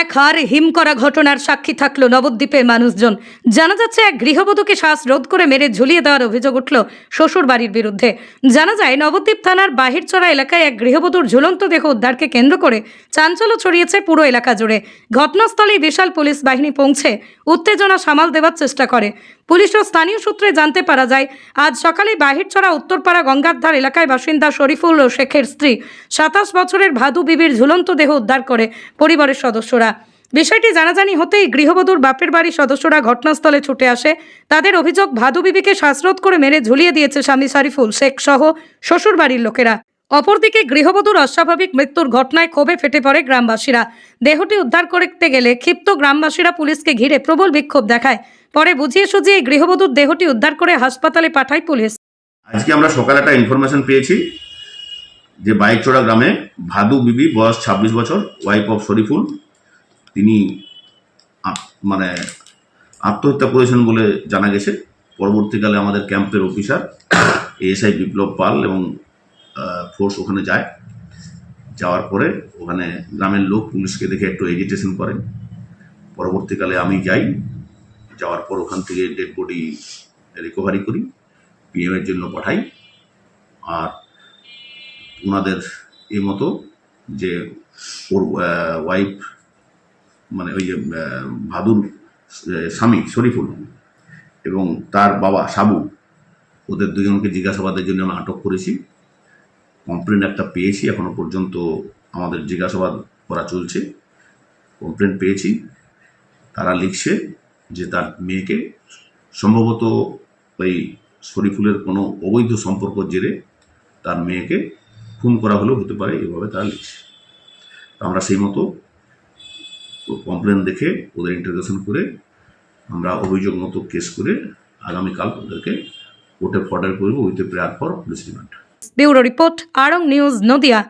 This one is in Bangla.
এক হার হিম করা ঘটনার সাক্ষী থাকল নবদ্বীপের মানুষজন। জানা যাচ্ছে, এক গৃহবধূকে শ্বাসরোধ করে মেরে ঝুলিয়ে দেওয়ার অভিযোগ উঠল শ্বশুর বাড়ির বিরুদ্ধে। জানা যায়, নবদ্বীপ থানার বাহিরচড়া এলাকায় এক গৃহবধূর ঝুলন্ত দেহ উদ্ধারকে কেন্দ্র করে চাঞ্চল্য ছড়িয়েছে পুরো এলাকা জুড়ে। ঘটনাস্থলেই বিশাল পুলিশ বাহিনী পৌঁছে উত্তেজনা সামাল দেওয়ার চেষ্টা করে। পুলিশ ও স্থানীয় সূত্রে জানতে পারা যায়, আজ সকালে বাহিরছড়া উত্তরপাড়া গঙ্গারধার এলাকায় বাসিন্দা শরীফুল ও শেখের স্ত্রী সাতাশ বছরের ভাদু বিবির ঝুলন্ত দেহ উদ্ধার করে পরিবারের সদস্যরা। বিষয়টি জানাজানি হতেই গৃহবধূর বাপের বাড়ির সদস্যরা ঘটনাস্থলে ছুটে আসে। তাদের অভিযোগ, ভাদু বিবিকে শ্বাসরোধ করে মেরে ঝুলিয়ে দিয়েছে স্বামী শরীফুল শেখ সহ শ্বশুর বাড়ির লোকেরা। অপরদিকে গৃহবধূর অস্বাভাবিক মৃত্যুর ঘটনায় ক্ষোভে ফেটে পড়ে গ্রামবাসীরা। দেহটি উদ্ধার করতে গেলে ক্ষিপ্ত গ্রামবাসীরা পুলিশকে ঘিরে প্রবল বিক্ষোভ দেখায়। পরে বুঝিয়ে সুঝিয়ে গৃহবধূর দেহটি উদ্ধার করে হাসপাতালে পাঠায় পুলিশ। আজকে আমরা সকালে একটা ইনফরমেশন পেয়েছি যে বাইকচোড়া গ্রামে ভাদু বিবি, বয়স ছাব্বিশ বছর ওয়াইফ অফ শরীফুল, তিনি মানে আত্মহত্যা করেছেন বলে জানা গেছে। পরবর্তীকালে আমাদের ক্যাম্পের অফিসার এএসআই বিপ্লব পাল এবং ফোর্স ওখানে যায়। যাওয়ার পরে ওখানে গ্রামের লোক পুলিশকে দেখে একটু এজিটেশন করেন। পরবর্তীকালে আমি যাই। যাওয়ার পর ওখান থেকে ডেড বডি রিকভারি করি পিএম এর জন্য পাঠাই। আর ওনাদের এই মতো যে ওর ওয়াইফ মানে ওই যে ভাদুর স্বামী, শরীফুল, এবং তার বাবা, সাবু, ওদের দুজনকে জিজ্ঞাসাবাদের জন্য আমরা আটক করেছি। কমপ্লেন একটা পেয়েছি, এখনও পর্যন্ত আমাদের জিজ্ঞাসাবাদ করা চলছে। কমপ্লেন পেয়েছি। তারা লিখছে যে তার মেয়েকে সম্ভবত ওই শরীফুলের কোনো অবৈধ সম্পর্ক জেরে তার মেয়েকে খুন করা হলেও হতে পারে, এভাবে তারা লিখছে। আমরা সেই মতো কমপ্লেন দেখে ওদের ইন্টারগেশন করে আমরা অভিযোগ মতো কেস করে আগামীকাল ওদেরকে কোর্টে ফর্ডার করব, with prayer for police remand bureau report Aarong news Nadia.